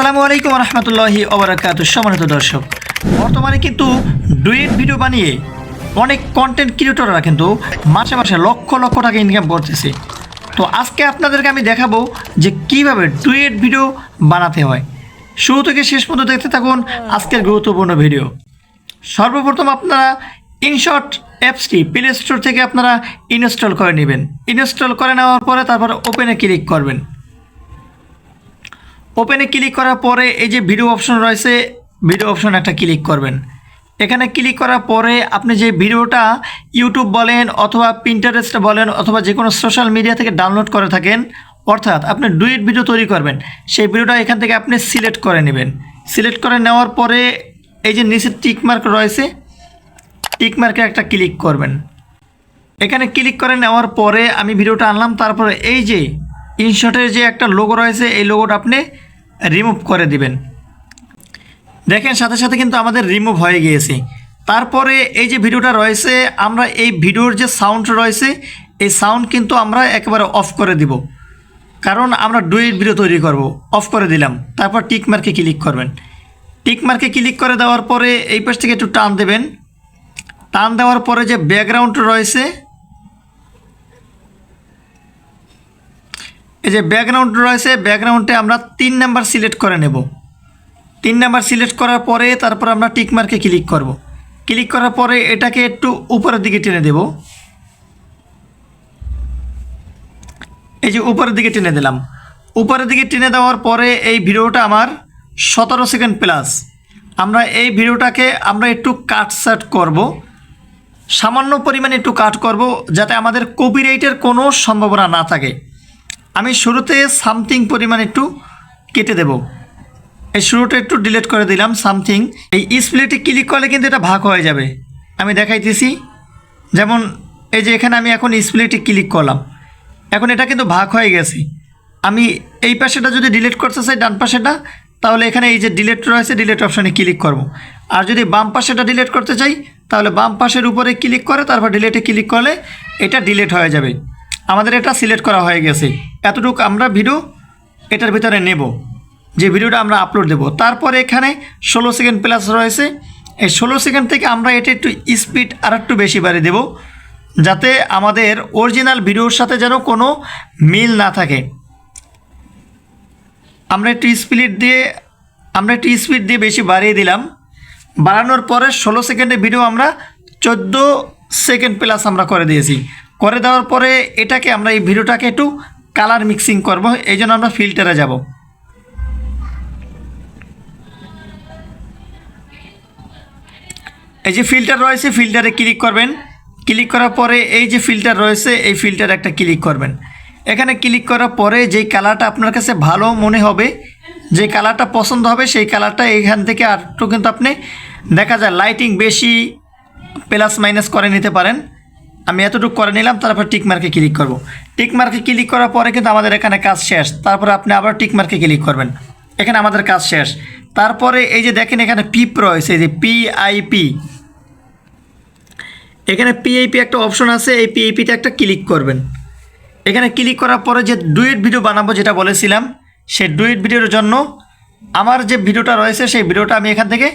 আসসালামু আলাইকুম রহমতুল্লাহি ওবরাকাত সম্মানিত দর্শক, বর্তমানে কিন্তু ডুয়েট ভিডিও বানিয়ে অনেক কন্টেন্ট ক্রিয়েটররা কিন্তু মাসে মাসে লক্ষ লক্ষ টাকা ইনকাম করতেছে। তো আজকে আপনাদেরকে আমি দেখাবো যে কীভাবে ডুয়েট ভিডিও বানাতে হয়। শুরু থেকে শেষ পর্যন্ত দেখতে থাকুন আজকের গুরুত্বপূর্ণ ভিডিও। সর্বপ্রথম আপনারা ইনশট অ্যাপসটি প্লে স্টোর থেকে আপনারা ইনস্টল করে নেবেন। ইনস্টল করে নেওয়ার পরে তারপর ওপেনে ক্লিক করবেন। ওপেনে ক্লিক করার পরে এই যে ভিডিও অপশন রয়েছে ভিডিও অপশন একটা ক্লিক করবেন। এখানে ক্লিক করার পরে আপনি যে ভিডিওটা ইউটিউব বলেন অথবা পিন্টারেস্ট বলেন অথবা যে কোনো সোশ্যাল মিডিয়া থেকে ডাউনলোড করে থাকেন, অর্থাৎ আপনি ডুইট ভিডিও তৈরি করবেন, সেই ভিডিওটা এখান থেকে আপনি সিলেক্ট করে নেবেন। সিলেক্ট করে নেওয়ার পরে এই যে নিচে টিকমার্ক রয়েছে টিকমার্কে একটা ক্লিক করবেন। এখানে ক্লিক করে নেওয়ার পরে আমি ভিডিওটা আনলাম, তারপরে এই যে ইনশটের যে একটা লোগো রয়েছে, এই লোগোটা আপনি রিমুভ করে দিবেন। দেখেন, সাথে সাথে কিন্তু আমাদের রিমুভ হয়ে গিয়েছে। তারপরে এই যে ভিডিওটা রয়েছে, আমরা এই ভিডিওর যে সাউন্ড রয়েছে, এই সাউন্ড কিন্তু আমরা একেবারে অফ করে দিব। কারণ আমরা ডুয়েট ভিডিও তৈরি করব অফ করে দিলাম। তারপর টিক মার্কে ক্লিক করবেন। টিক মার্কে ক্লিক করে দেওয়ার পরে এই পাশ থেকে একটু টান দেবেন। টান দেওয়ার পরে যে ব্যাকগ্রাউন্ড রয়েছে এই যে ব্যাকগ্রাউন্ড রয়েছে ব্যাকগ্রাউন্ডে আমরা তিন নাম্বার সিলেক্ট করে নেব। তিন নাম্বার সিলেক্ট করার পরে তারপর আমরা টিকমার্কে ক্লিক করব। ক্লিক করার পরে এটাকে একটু উপরের দিকে টেনে দেব। এই যে উপরের দিকে টেনে দিলাম। উপরের দিকে টেনে দেওয়ার পরে এই ভিডিওটা আমার সতেরো সেকেন্ড প্লাস আমরা এই ভিডিওটাকে আমরা একটু কাট সাট করব। সামান্য পরিমাণে একটু কাট করব যাতে আমাদের কপিরাইটের কোনো সম্ভাবনা না থাকে। আমি শুরুতে সামথিং পরিমাণ একটু কেটে দেব। এই শুরুটা একটু ডিলিট করে দিলাম, সামথিং। এই স্প্লিটে ক্লিক করলে কিন্তু এটা ভাগ হয়ে যাবে। আমি দেখাইতেছি। যেমন এই যে এখানে আমি এখন স্প্লিটে ক্লিক করলাম। এখন এটা কিন্তু ভাগ হয়ে গেছে। আমি এই পাশেটা যদি ডিলিট করতে চাই, ডান পাশেটা, তাহলে এখানে এই যে ডিলিট রয়েছে, ডিলেট অপশানে ক্লিক করব। আর যদি বাম পাশেটা ডিলেট করতে চাই, তাহলে বাম পাশের উপরে ক্লিক করে, তারপর ডিলেটে ক্লিক করলে এটা ডিলেট হয়ে যাবে। আমাদের এটা সিলেক্ট করা হয়ে গেছে। এতটুকু আমরা ভিডিও এটার ভিতরে নেব। যে ভিডিওটা আমরা আপলোড দেব। তারপরে এখানে ষোলো সেকেন্ড প্লাস রয়েছে। এই ষোলো সেকেন্ড থেকে আমরা এটা একটু স্পিড আর একটু বেশি বাড়িয়ে দেব। যাতে আমাদের অরিজিনাল ভিডিওর সাথে যেন কোনো মিল না থাকে। আমরা একটু স্পিড দিয়ে, আমরা একটু স্পিড দিয়ে বেশি বাড়িয়ে দিলাম। বাড়ানোর পরে ষোলো সেকেন্ডের ভিডিও আমরা চোদ্দ সেকেন্ড প্লাস আমরা করে দিয়েছি। করে দেওয়ার পরে এটাকে আমরা এই ভিডিওটাকে একটু কালার মিক্সিং করব, এই জন্য আমরা ফিল্টারে যাব। এই যে ফিল্টার রয়েছে ফিল্টারে ক্লিক করবেন। ক্লিক করার পরে এই যে ফিল্টার রয়েছে, এই ফিল্টারে একটা ক্লিক করবেন। এখানে ক্লিক করার পরে যেই কালারটা আপনার কাছে ভালো মনে হবে, যে কালারটা পছন্দ হবে, সেই কালারটা এইখান থেকে আর একটু কিন্তু আপনি দেখা যায় লাইটিং বেশি প্লাস মাইনাস করে নিতে পারেন। আমি এতটুকু করে নিলাম, তারপর টিক মার্কে ক্লিক করব। টিক মার্কে ক্লিক করার পরে কিন্তু আমাদের এখানে কাজ শেষ। তারপরে আপনি আবার টিক মার্কে ক্লিক করবেন। এখানে আমাদের কাজ শেষ। তারপরে এই যে দেখেন এখানে পিপ রয়েছে, এই যে পিআইপি এখানে পিআইপি একটা অপশন আছে, এই পিআইপিতে একটা ক্লিক করবেন। এখানে ক্লিক করার পরে যে ডুয়েট ভিডিও বানাবো যেটা বলেছিলাম, সেই ডুয়েট ভিডিওর জন্য আমার যে ভিডিওটা রয়েছে, সেই ভিডিওটা আমি এখান থেকে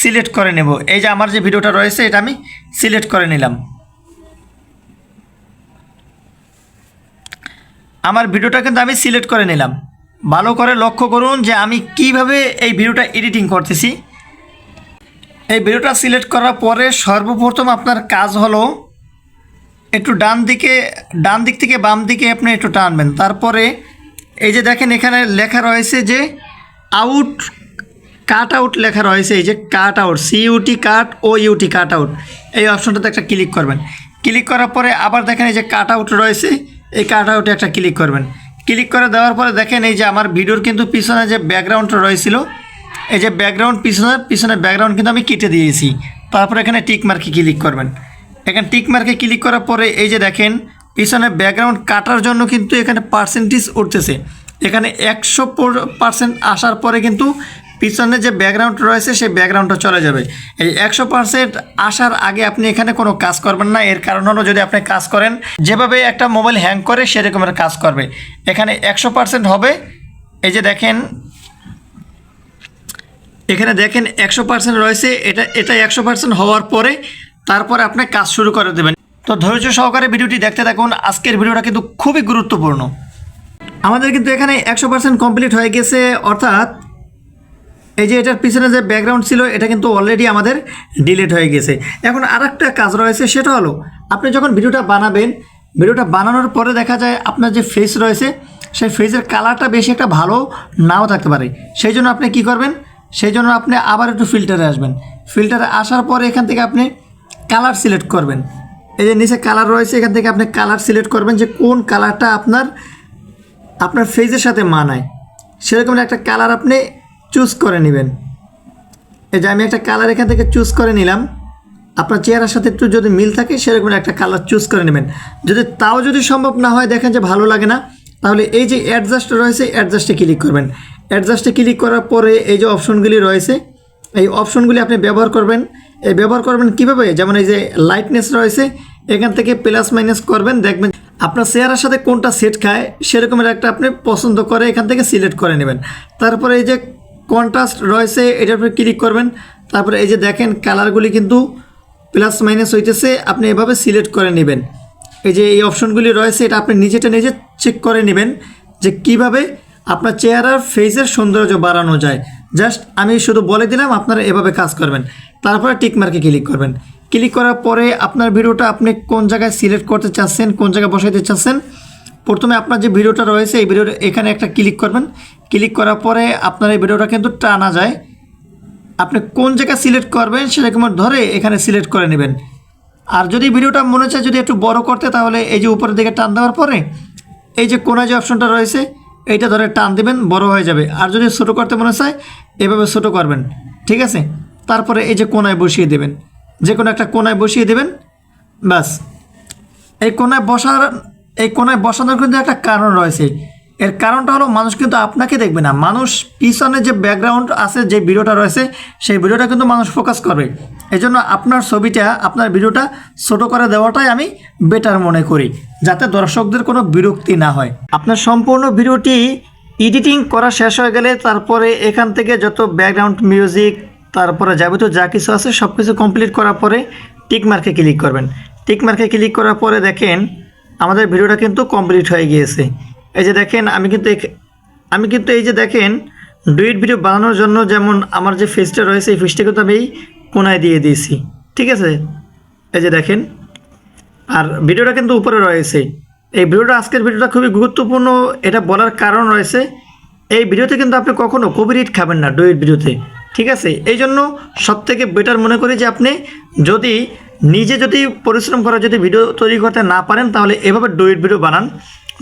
সিলেক্ট করে নেব। এই যে আমার যে ভিডিওটা রয়েছে, এটা আমি সিলেক্ট করে নিলাম। আমার ভিডিওটা কিন্তু আমি সিলেক্ট করে নিলাম। ভালো করে লক্ষ্য করুন যে আমি কীভাবে এই ভিডিওটা এডিটিং করতেছি। এই ভিডিওটা সিলেক্ট করার পরে সর্বপ্রথম আপনার কাজ হলো একটু ডান দিকে, ডান দিক থেকে বাম দিকে আপনি একটু টানবেন। তারপরে এই যে দেখেন এখানে লেখা রয়েছে যে আউট কাট আউট লেখা রয়েছে, এই যে cut out C U T cut O U T cut out এই অপশনটাতে একটা ক্লিক করবেন। ক্লিক করার পরে আবার দেখেন এই যে কাট আউট রয়েছে। এই কাট আউটে একটা ক্লিক করবেন। ক্লিক করে দেওয়ার পরে দেখেন এই যে আমার ভিডিওর কিন্তু পিছনে যে ব্যাকগ্রাউন্ডটা রয়েছিল, এই যে ব্যাকগ্রাউন্ড পিছনে পিছনে ব্যাকগ্রাউন্ড কিন্তু আমি কেটে দিয়েছি। তারপর এখানে টিক মার্কে ক্লিক করবেন। এখানে টিক মার্কে ক্লিক করার পরে এই যে দেখেন, পিছনে ব্যাকগ্রাউন্ড কাটার জন্য কিন্তু এখানে পার্সেন্টেজ উঠতেছে। এখানে একশো পার্সেন্ট আসার পরে কিন্তু পিছনে যে ব্যাকগ্রাউন্ড রয়েছে, সেই ব্যাকগ্রাউন্ডটা চলে যাবে। এই একশো পার্সেন্ট আসার আগে আপনি এখানে কোনো কাজ করবেন না। এর কারণ হলো যদি আপনি কাজ করেন, যেভাবে একটা মোবাইল হ্যাং করে, সেরকমের কাজ করবে। এখানে একশো পার্সেন্ট হবে। এই যে দেখেন, এখানে দেখেন একশো পার্সেন্ট রয়েছে। এটা এটা একশো পার্সেন্ট হওয়ার পরে তারপরে আপনি কাজ শুরু করে দেবেন। তো ধৈর্য সহকারে ভিডিওটি দেখতে থাকুন। আজকের ভিডিওটা কিন্তু খুবই গুরুত্বপূর্ণ। আমাদের কিন্তু এখানে একশো পার্সেন্ট কমপ্লিট হয়ে গেছে। অর্থাৎ এই যে এটার পিছনে যে ব্যাকগ্রাউন্ড ছিল, এটা কিন্তু অলরেডি আমাদের ডিলিট হয়ে গেছে। এখন আর একটা কাজ রয়েছে, সেটা হলো, আপনি যখন ভিডিওটা বানাবেন, ভিডিওটা বানানোর পরে দেখা যায় আপনার যে ফেস রয়েছে, সেই ফেসের কালারটা বেশি একটা ভালো নাও থাকতে পারে। সেই জন্য আপনি কি করবেন? সেই জন্য আপনি আবার একটু ফিল্টারে আসবেন। ফিল্টারে আসার পরে এখান থেকে আপনি কালার সিলেক্ট করবেন। এই যে নিচে কালার রয়েছে, এখান থেকে আপনি কালার সিলেক্ট করবেন যে কোন কালারটা আপনার আপনার ফেজের সাথে মানায়। সেরকম একটা কালার আপনি চুজ করে নেবেন। এই যে আমি একটা কালার এখান থেকে চুজ করে নিলাম। আপনার চেহারার সাথে একটু যদি মিল থাকে, সেরকম একটা কালার চুজ করে নেবেন। যদি তাও যদি সম্ভব না হয়, দেখেন যে ভালো লাগে না, তাহলে এই যে অ্যাডজাস্ট রয়েছে অ্যাডজাস্টে ক্লিক করবেন। অ্যাডজাস্টে ক্লিক করার পরে এই যে অপশনগুলি রয়েছে, এই অপশনগুলি আপনি ব্যবহার করবেন। এই ব্যবহার করবেন কীভাবে? যেমন এই যে লাইটনেস রয়েছে, এখান থেকে প্লাস মাইনাস করবেন, দেখবেন আপনার চেহারার সাথে কোনটা সেট খায়, সেরকমের একটা আপনি পছন্দ করে এখান থেকে সিলেক্ট করে নেবেন। তারপরে এই যে কন্ট্রাস্ট রয়েছে, এটার উপরে ক্লিক করবেন। তারপরে এই যে দেখেন কালারগুলি কিন্তু প্লাস মাইনাস হইতেছে, আপনি এভাবে সিলেক্ট করে নেবেন। এই যে এই অপশনগুলি রয়েছে, এটা আপনি নিজেটা নিজে চেক করে নেবেন যে কীভাবে আপনার চেহারার ফেসের সৌন্দর্য বাড়ানো যায়। জাস্ট আমি শুধু বলে দিলাম, আপনারা এভাবে কাজ করবেন। তারপরে টিকমার্কে ক্লিক করবেন। ক্লিক করার পরে আপনার ভিডিওটা আপনি কোন জায়গায় সিলেক্ট করতে চাচ্ছেন, কোন জায়গায় বসাইতে চাচ্ছেন, প্রথমে আপনার যে ভিডিওটা রয়েছে, এই ভিডিওটা এখানে একটা ক্লিক করবেন। ক্লিক করার পরে আপনার এই ভিডিওটা কিন্তু টানা যায়। আপনি কোন জায়গায় সিলেক্ট করবেন সেরকম ধরে এখানে সিলেক্ট করে নেবেন। আর যদি ভিডিওটা মনে চায় যদি একটু বড় করতে, তাহলে এই যে উপরের দিকে টান দেওয়ার পরে এই যে কোনা যে অপশনটা রয়েছে, এইটা ধরে টান দেবেন, বড় হয়ে যাবে। আর যদি ছোটো করতে মনে চায়, এভাবে ছোটো করবেন। ঠিক আছে? তারপরে এই যে কোনায় বসিয়ে দেবেন। যে কোনো একটা কোনায় বসিয়ে দেবেন। ব্যাস। এই কোনায় বসার, এই কোনায় বসানোর কিন্তু একটা কারণ রয়েছে। এর কারণটা হলো মানুষ কিন্তু আপনাকে দেখবে না। মানুষ পিছনে যে ব্যাকগ্রাউন্ড আছে, যে ভিডিওটা রয়েছে, সেই ভিডিওটা কিন্তু মানুষ ফোকাস করবে। এই জন্য আপনার ছবিটা, আপনার ভিডিওটা ছোট করে দেওয়াটাই আমি বেটার মনে করি, যাতে দর্শকদের কোনো বিরক্তি না হয়। আপনার সম্পূর্ণ ভিডিওটি এডিটিং করা শেষ হয়ে গেলে তারপরে এখান থেকে যত ব্যাকগ্রাউন্ড মিউজিক তারপরে যাবতীয় যা কিছু আছে সব কিছু কমপ্লিট করার পরে টিক মার্কে ক্লিক করবেন। টিক মার্কে ক্লিক করার পরে দেখেন, আমাদের ভিডিওটা কিন্তু কমপ্লিট হয়ে গিয়েছে। এই যে দেখেন, আমি কিন্তু আমি কিন্তু এই যে দেখেন ডুইট ভিডিও বানানোর জন্য যেমন আমার যে ফেসটা রয়েছে, এই ফেসটা কিন্তু আমি কোনায় দিয়ে দিয়েছি। ঠিক আছে? এই যে দেখেন, আর ভিডিওটা কিন্তু উপরে রয়েছে। এই ভিডিওটা, আজকের ভিডিওটা খুবই গুরুত্বপূর্ণ, এটা বলার কারণ রয়েছে, এই ভিডিওতে কিন্তু আপনি কখনো কপিরিট খাবেন না ডুইট ভিডিওতে। ঠিক আছে? এই জন্য সব থেকে বেটার মনে করি যে আপনি যদি নিজে যদি পরিশ্রম করে যদি ভিডিও তৈরি করতে না পারেন, তাহলে এভাবে ডুয়েট ভিডিও বানান।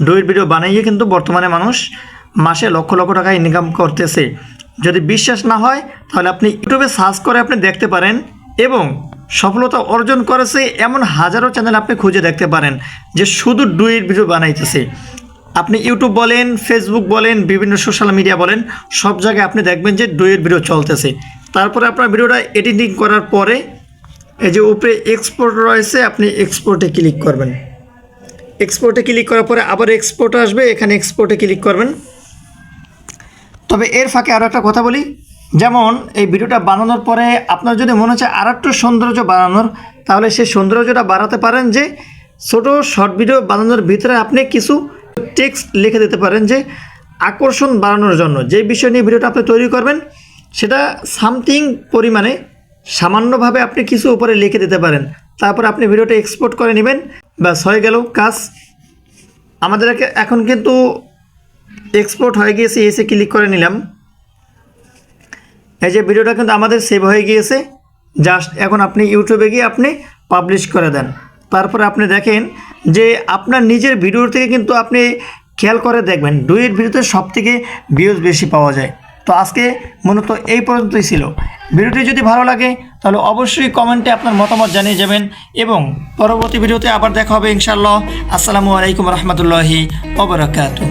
ডুয়েট ভিডিও বানাইয়ে কিন্তু বর্তমানে মানুষ মাসে লক্ষ লক্ষ টাকা ইনকাম করতেছে। যদি বিশ্বাস না হয়, তাহলে আপনি ইউটিউবে সার্চ করে আপনি দেখতে পারেন এবং সফলতা অর্জন করেছে এমন হাজারো চ্যানেল আপনি খুঁজে দেখতে পারেন যে শুধু ডুয়েট ভিডিও বানাইতেছে। আপনি ইউটিউব বলেন ফেসবুক বলেন, বিভিন্ন সোশ্যাল মিডিয়া বলেন, সব জায়গায় আপনি দেখবেন যে ডুয়েট ভিডিও চলতেছে। তারপরে আপনার ভিডিওটা এডিটিং করার পরে এই যে উপরে এক্সপোর্ট রয়েছে, আপনি এক্সপোর্টে ক্লিক করবেন। এক্সপোর্টে ক্লিক করার পরে আবার এক্সপোর্ট আসবে, এখানে এক্সপোর্টে ক্লিক করবেন। তবে এর ফাঁকে আরও একটা কথা বলি, যেমন এই ভিডিওটা বানানোর পরে আপনার যদি মনে হচ্ছে আর একটু সৌন্দর্য বাড়ানোর, তাহলে সেই সৌন্দর্যটা বাড়াতে পারেন যে ছোট শর্ট ভিডিও বানানোর ভিতরে আপনি কিছু টেক্সট লিখে দিতে পারেন যে আকর্ষণ বাড়ানোর জন্য। যে বিষয় নিয়ে ভিডিওটা আপনি তৈরি করবেন, সেটা সামথিং পরিমাণে সামান্যভাবে আপনি কিছু উপরে লিখে দিতে পারেন। তারপর আপনি ভিডিওটা এক্সপোর্ট করে নেবেন। ব্যাস, হয়ে গেল কাজ। আমাদের এখন কিন্তু এক্সপোর্ট হয়ে গিয়েছে এসে ক্লিক করে নিলাম। এই যে ভিডিওটা কিন্তু আমাদের সেভ হয়ে গিয়েছে। জাস্ট এখন আপনি ইউটিউবে গিয়ে আপনি পাবলিশ করে দেন। তারপরে আপনি দেখেন যে আপনার নিজের ভিডিওর থেকে কিন্তু আপনি খেয়াল করে দেখবেন। ডুয়েট ভিডিওতে সব থেকে ভিউজ বেশি পাওয়া যায়। তো আজকে মূলত এই পর্যন্তই ছিল। ভিডিওটি যদি ভালো লাগে, তাহলে অবশ্যই কমেন্টে আপনার মতামত জানিয়ে যাবেন এবং পরবর্তী ভিডিওতে আবার দেখা হবে ইনশাল্লাহ আসসালামু আলাইকুম রহমতুল্লাহি ওবরাকাতু